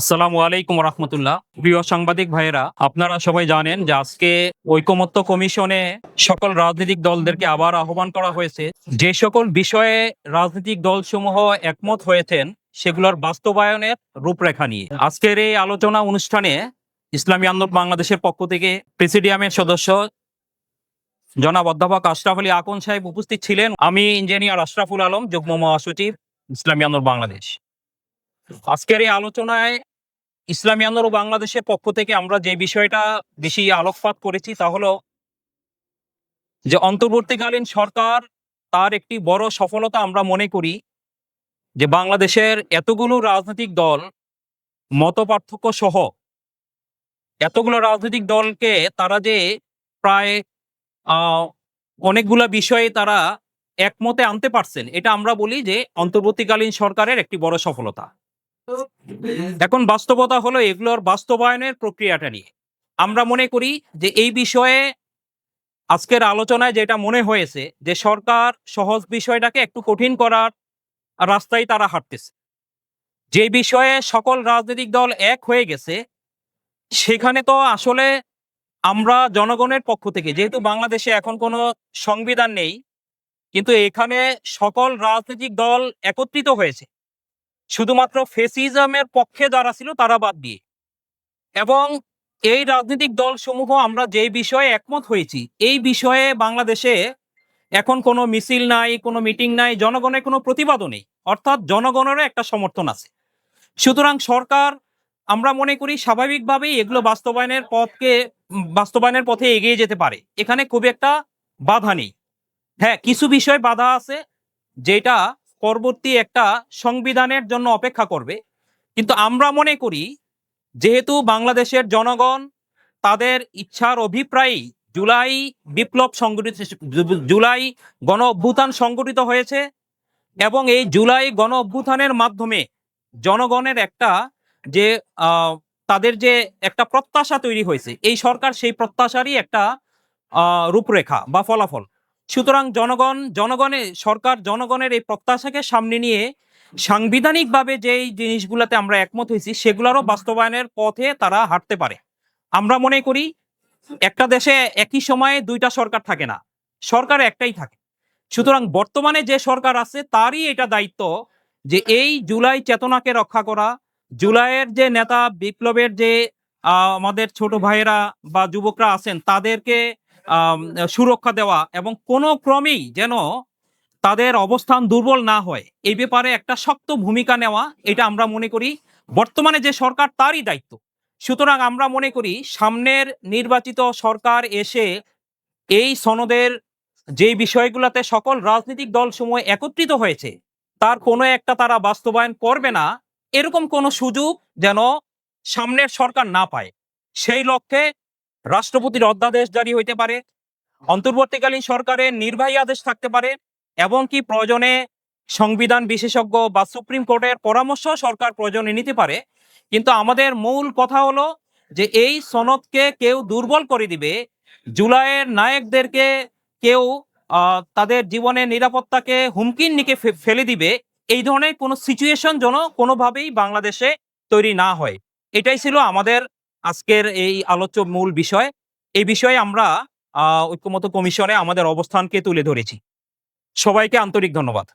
আসসালামু আলাইকুম রহমতুল্লাহ। প্রিয় সাংবাদিক ভাইয়েরা, আপনারা সবাই জানেন যে আজকে ঐকমত্য কমিশনে সকল রাজনৈতিক দলদেরকে আবার আহ্বান করা হয়েছে। যে সকল বিষয়ে রাজনৈতিক দলসমূহ একমত হয়েছেন, সেগুলোর বাস্তবায়নের রূপরেখা নিয়ে। আজকের এই আলোচনা অনুষ্ঠানে ইসলামী আন্দোলন বাংলাদেশের পক্ষ থেকে প্রেসিডিয়ামের সদস্য জনাব অধ্যাপক আশরাফ আলী আকন সাহেব উপস্থিত ছিলেন। আমি ইঞ্জিনিয়ার আশরাফুল আলম, যুগ্ম মহাসচিব ইসলামী আন্দোলন বাংলাদেশ। আজকের এই আলোচনায় ইসলামী আন্দোলন বাংলাদেশের পক্ষ থেকে আমরা যে বিষয়টা বেশি আলোকপাত করেছি তা হলো যে অন্তর্বর্তীকালীন সরকার তার একটি বড় সফলতা আমরা মনে করি যে বাংলাদেশের এতগুলো রাজনৈতিক দল মত পার্থক্য সহ এতগুলো রাজনৈতিক দলকে তারা যে প্রায় অনেকগুলা বিষয়ে তারা একমতে আনতে পারছেন, এটা আমরা বলি যে অন্তর্বর্তীকালীন সরকারের একটি বড় সফলতা। এখন বাস্তবতা হলো এগুলোর বাস্তবায়নের প্রক্রিয়াটা নিয়ে। আমরা মনে করি যে এই বিষয়ে আজকের আলোচনায় যেটা মনে হয়েছে যে সরকার সহজ বিষয়টাকে একটু কঠিন করার রাস্তায় তারা হাঁটতেছে। যে বিষয়ে সকল রাজনৈতিক দল এক হয়ে গেছে, সেখানে তো আসলে আমরা জনগণের পক্ষ থেকে, যেহেতু বাংলাদেশে এখন কোনো সংবিধান নেই, কিন্তু এখানে সকল রাজনৈতিক দল একত্রিত হয়েছে। শুধুমাত্র ফেসিজমের পক্ষে যারা ছিল, তারা বাদ দিয়ে। এবং এই রাজনৈতিক দলসমূহ আমরা যে বিষয়ে একমত হয়েছি, এই বিষয়ে বাংলাদেশে এখন কোনো মিছিল নাই, কোনো মিটিং নাই, জনগণের কোনো প্রতিবাদও নেই। অর্থাৎ জনগণেরও একটা সমর্থন আছে। সুতরাং সরকার, আমরা মনে করি স্বাভাবিকভাবেই এগুলো বাস্তবায়নের পথকে, বাস্তবায়নের পথে এগিয়ে যেতে পারে। এখানে খুব একটা বাধা নেই। হ্যাঁ কিছু বিষয় বাধা আছে, যেটা পরবর্তী একটা সংবিধানের জন্য অপেক্ষা করবে। কিন্তু আমরা মনে করি, যেহেতু বাংলাদেশের জনগণ তাদের ইচ্ছার অভিপ্রায়ই জুলাই বিপ্লব সংগঠিত, জুলাই গণ অভ্যুত্থান সংগঠিত হয়েছে এবং এই জুলাই গণ অভ্যুত্থানের মাধ্যমে জনগণের একটা যে তাদের যে একটা প্রত্যাশা তৈরি হয়েছে, এই সরকার সেই প্রত্যাশারই একটা রূপরেখা বা ফলাফল। সুতরাং জনগণ জনগণের সরকার, জনগণের এই প্রত্যাশাকে সামনে নিয়ে সাংবিধানিকভাবে যেই জিনিসগুলোতে আমরা একমত হয়েছি, সেগুলোরও বাস্তবায়নের পথে তারা হাঁটতে পারে। আমরা মনে করি, একটা দেশে একই সময়ে দুইটা সরকার থাকে না, সরকার একটাই থাকে। সুতরাং বর্তমানে যে সরকার আছে, তারই এটা দায়িত্ব যে এই জুলাই চেতনাকে রক্ষা করা, জুলাইয়ের যে নেতা বিপ্লবের যে আমাদের ছোট ভাইয়েরা বা যুবকরা আছেন, তাদেরকে সুরক্ষা দেওয়া এবং কোনো ক্রমেই যেন তাদের অবস্থান দুর্বল না হয়। এই ব্যাপারে একটা শক্ত ভূমিকা নেওয়া, এটা আমরা মনে করি বর্তমানে যে সরকার তারই দায়িত্ব। সুতরাং আমরা মনে করি সামনের নির্বাচিত সরকার এসে এই সনদের যে বিষয়গুলোতে সকল রাজনৈতিক দল সময় একত্রিত হয়েছে, তার কোনো একটা তারা বাস্তবায়ন করবে না, এরকম কোনো সুযোগ যেন সামনের সরকার না পায়। সেই লক্ষ্যে রাষ্ট্রপতির অধ্যাদেশ জারি হইতে পারে, অন্তর্বর্তীকালীন সরকারের নির্বাহী আদেশ থাকতে পারে এবং কি প্রয়োজনে সংবিধান বিশেষজ্ঞ বা সুপ্রিম কোর্টের পরামর্শ সরকার প্রয়োজনে নিতে পারে। কিন্তু আমাদের মূল কথা হলো যে এই সনদকে কেউ দুর্বল করে দিবে, জুলাইয়ের নায়কদেরকে কেউ তাদের জীবনের নিরাপত্তাকে হুমকির নিকে ফেলে দিবে, এই ধরনের কোনো সিচুয়েশন যেন কোনোভাবেই বাংলাদেশে তৈরি না হয়। এটাই ছিল আমাদের আজকের এই আলোচ্য মূল বিষয়, এই বিষয়ে আমরা ঐক্যমত কমিশনে আমাদের অবস্থানকে তুলে ধরেছি। সবাইকে আন্তরিক ধন্যবাদ।